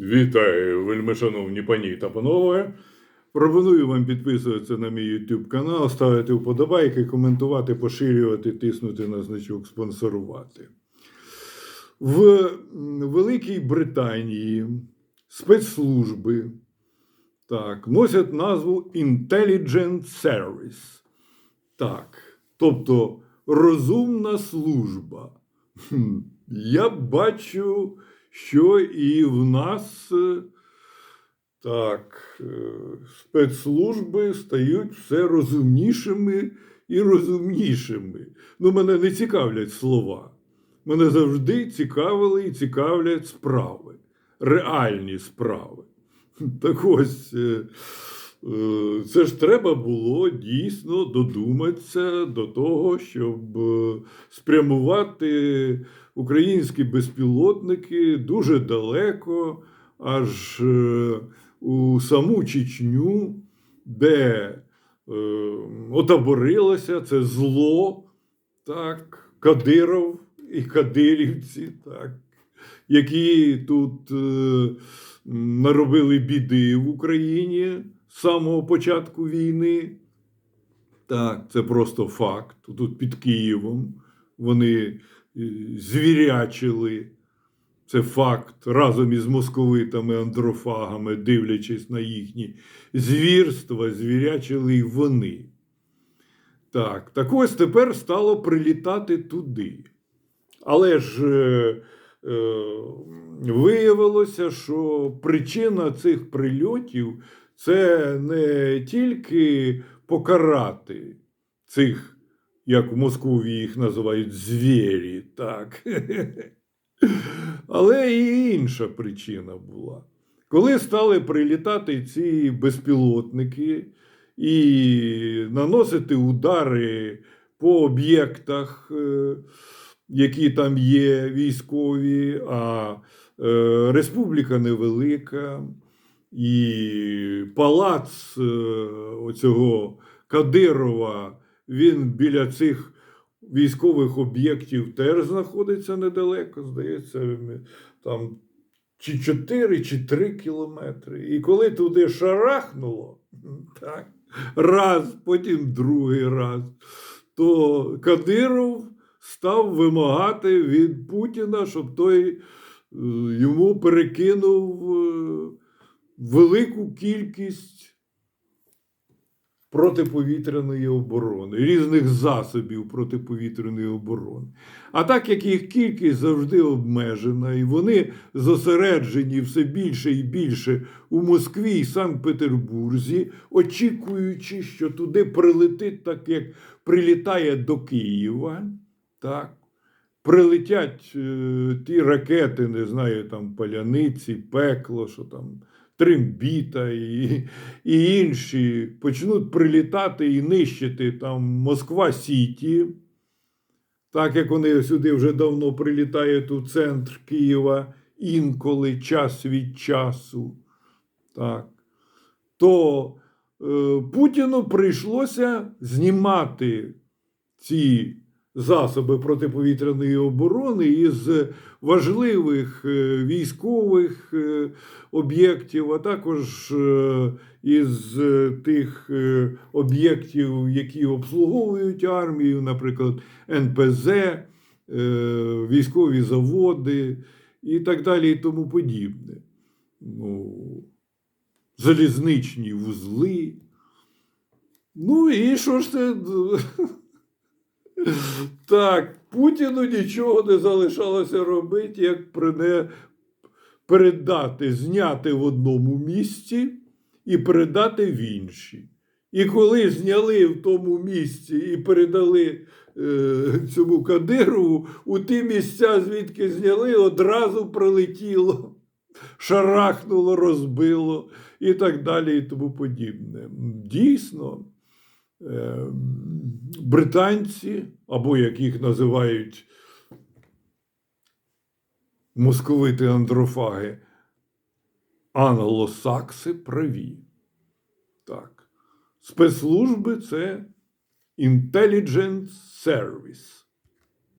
Вітаю, вельмишановні пані та панове. Пропоную вам підписуватися на мій YouTube канал, ставити вподобайки, коментувати, поширювати, тиснути на значок спонсорувати. В Великій Британії спецслужби так, носять назву Intelligence Service. Так, тобто розумна служба. Я бачу, що і в нас е, так, е, спецслужби стають все розумнішими і розумнішими. Ну, мене не цікавлять слова. Мене завжди цікавили і цікавлять справи, реальні справи. Так ось, е, це ж треба було дійсно додуматися до того, щоб е, спрямувати українські безпілотники дуже далеко, аж е, у саму Чечню, де е, отаборилося це зло, так, Кадиров і Кадирівці, так, які тут е, наробили біди в Україні з самого початку війни. Так, це просто факт. Тут під Києвом вони е, звірячили. Це факт разом із московитами, андрофагами, дивлячись на їхні звірства, звірячили й вони. Так, так ось тепер стало прилітати туди. Але ж е, е, виявилося, що причина цих прильотів це не тільки покарати цих, як в Москві їх називають, звірі, так. Але і інша причина була. Коли стали прилітати ці безпілотники і наносити удари по об'єктах, е, які там є військові, а е, республіка невелика, і палац е, оцього Кадирова, він біля цих військових об'єктів теж знаходиться недалеко, здається, там чи 4, чи 3 кілометри. І коли туди шарахнуло, так, раз, потім другий раз, то Кадиров став вимагати від Путіна, щоб той е, йому перекинув е, велику кількість протиповітряної оборони, різних засобів протиповітряної оборони. А так як їх кількість завжди обмежена, і вони зосереджені все більше і більше у Москві і Санкт-Петербурзі, очікуючи, що туди прилетить так, як прилітає до Києва, так. Прилетять е, ті ракети, не знаю, там паляниці, пекло, що там трембіта і, і інші почнуть прилітати і нищити там Москва Сіті, так як вони сюди вже давно прилітають у центр Києва інколи час від часу. Так. То е, Путіну прийшлося знімати ці засоби протиповітряної оборони із важливих е, військових е, об'єктів, а також е, із тих об'єктів, які обслуговують армію, наприклад, НПЗ, військові заводи і так далі, і тому подібне. Ну, залізничні вузли. Ну і що ж це? Так, Путіну нічого не залишалося робити, як прине передати, зняти в одному місці і передати в інші. І коли зняли в тому місці і передали е, цьому Кадирову, у ті місця, звідки зняли, одразу прилетіло, шарахнуло, розбило і так далі, і тому подібне. Дійсно. Е, британці, або як їх називають московити андрофаги, англосакси праві. Так. Спецслужби це Intelligence Service.